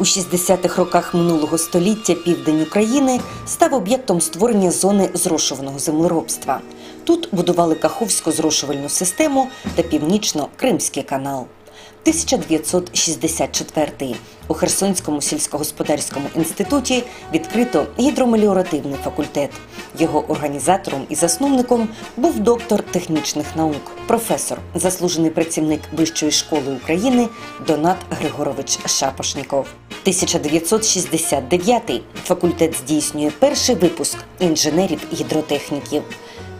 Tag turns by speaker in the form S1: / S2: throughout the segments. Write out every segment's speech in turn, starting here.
S1: У 60-х роках минулого століття південь України став об'єктом створення зони зрошуваного землеробства. Тут будували Каховську зрошувальну систему та північно-кримський канал. 1964 у Херсонському сільськогосподарському інституті відкрито гідромеліоративний факультет. Його організатором і засновником був доктор технічних наук, професор, заслужений працівник Вищої школи України Донат Григорович Шапошніков. 1969 факультет здійснює перший випуск інженерів-гідротехніків.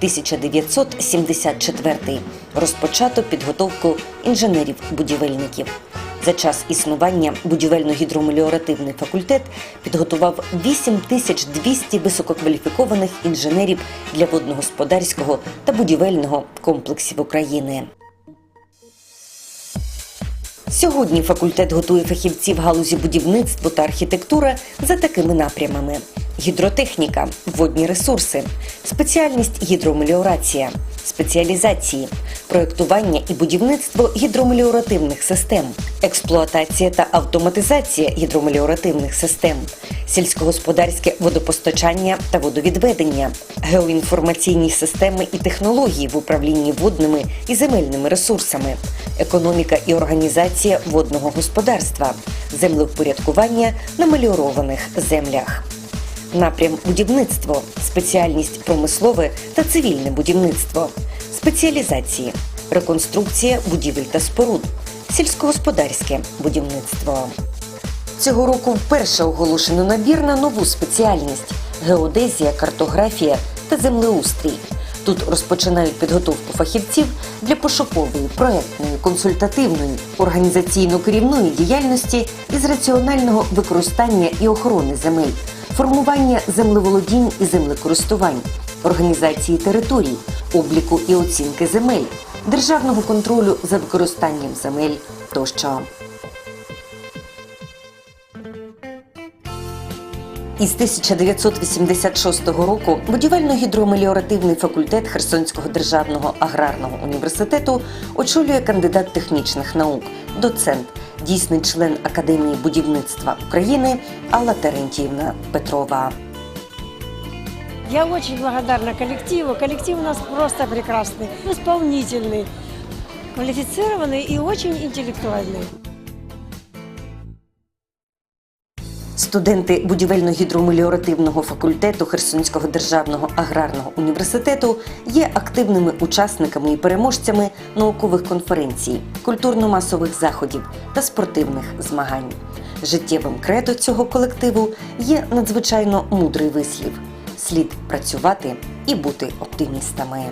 S1: 1974 розпочато підготовку інженерів-будівельників. За час існування будівельно-гідромеліоративний факультет підготував 8200 висококваліфікованих інженерів для водногосподарського та будівельного комплексів України. Сьогодні факультет готує фахівців галузі будівництва та архітектура за такими напрямами: гідротехніка, водні ресурси, спеціальність гідромеліорація, спеціалізації, проєктування і будівництво гідромеліоративних систем, експлуатація та автоматизація гідромеліоративних систем, сільськогосподарське водопостачання та водовідведення, геоінформаційні системи і технології в управлінні водними і земельними ресурсами, економіка і організація водного господарства, землевпорядкування на меліорованих землях. Напрям будівництво, спеціальність промислове та цивільне будівництво, спеціалізації, реконструкція будівель та споруд, сільськогосподарське будівництво. Цього року вперше оголошено набір на нову спеціальність геодезія, картографія та землеустрій. Тут розпочинають підготовку фахівців для пошукової, проектної, консультативної, організаційно-керівної діяльності із раціонального використання і охорони земель, формування землеволодінь і землекористувань, організації територій, обліку і оцінки земель, державного контролю за використанням земель тощо. Із 1986 року будівельно-гідромеліоративний факультет Херсонського державного аграрного університету очолює кандидат технічних наук, доцент, дійсний член Академії будівництва України Алла Терентіївна Петрова.
S2: Я очень благодарна коллективу. Коллектив у нас просто прекрасный, исполнительный, квалифицированный и очень интеллектуальный.
S1: Студенти будівельно-гідромеліоративного факультету Херсонського державного аграрного університету є активними учасниками і переможцями наукових конференцій, культурно-масових заходів та спортивних змагань. Життєвим кредо цього колективу є надзвичайно мудрий вислів: слід працювати і бути оптимістами.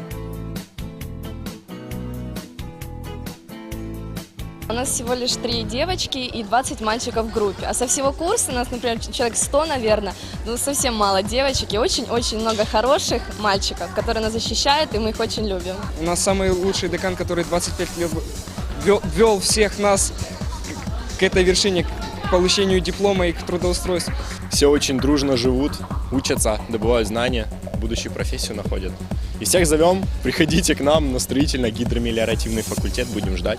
S3: У нас всего лишь три девочки и 20 мальчиков в группе. А со всего курса у нас, например, человек 100, наверное, ну совсем мало девочек и очень-очень много хороших мальчиков, которые нас защищают, и мы их очень любим.
S4: У нас самый лучший декан, который 25 лет вел, вел всех нас к этой вершине, к получению диплома и к трудоустройству.
S5: Все очень дружно живут, учатся, добывают знания, будущую профессию находят. И всех зовем, приходите к нам на строительно-гидромелиоративный факультет, будем ждать.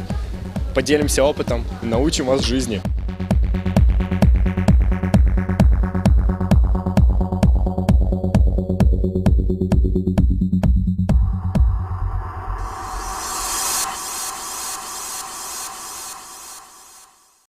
S5: Поделимся опытом, научим вас жизни.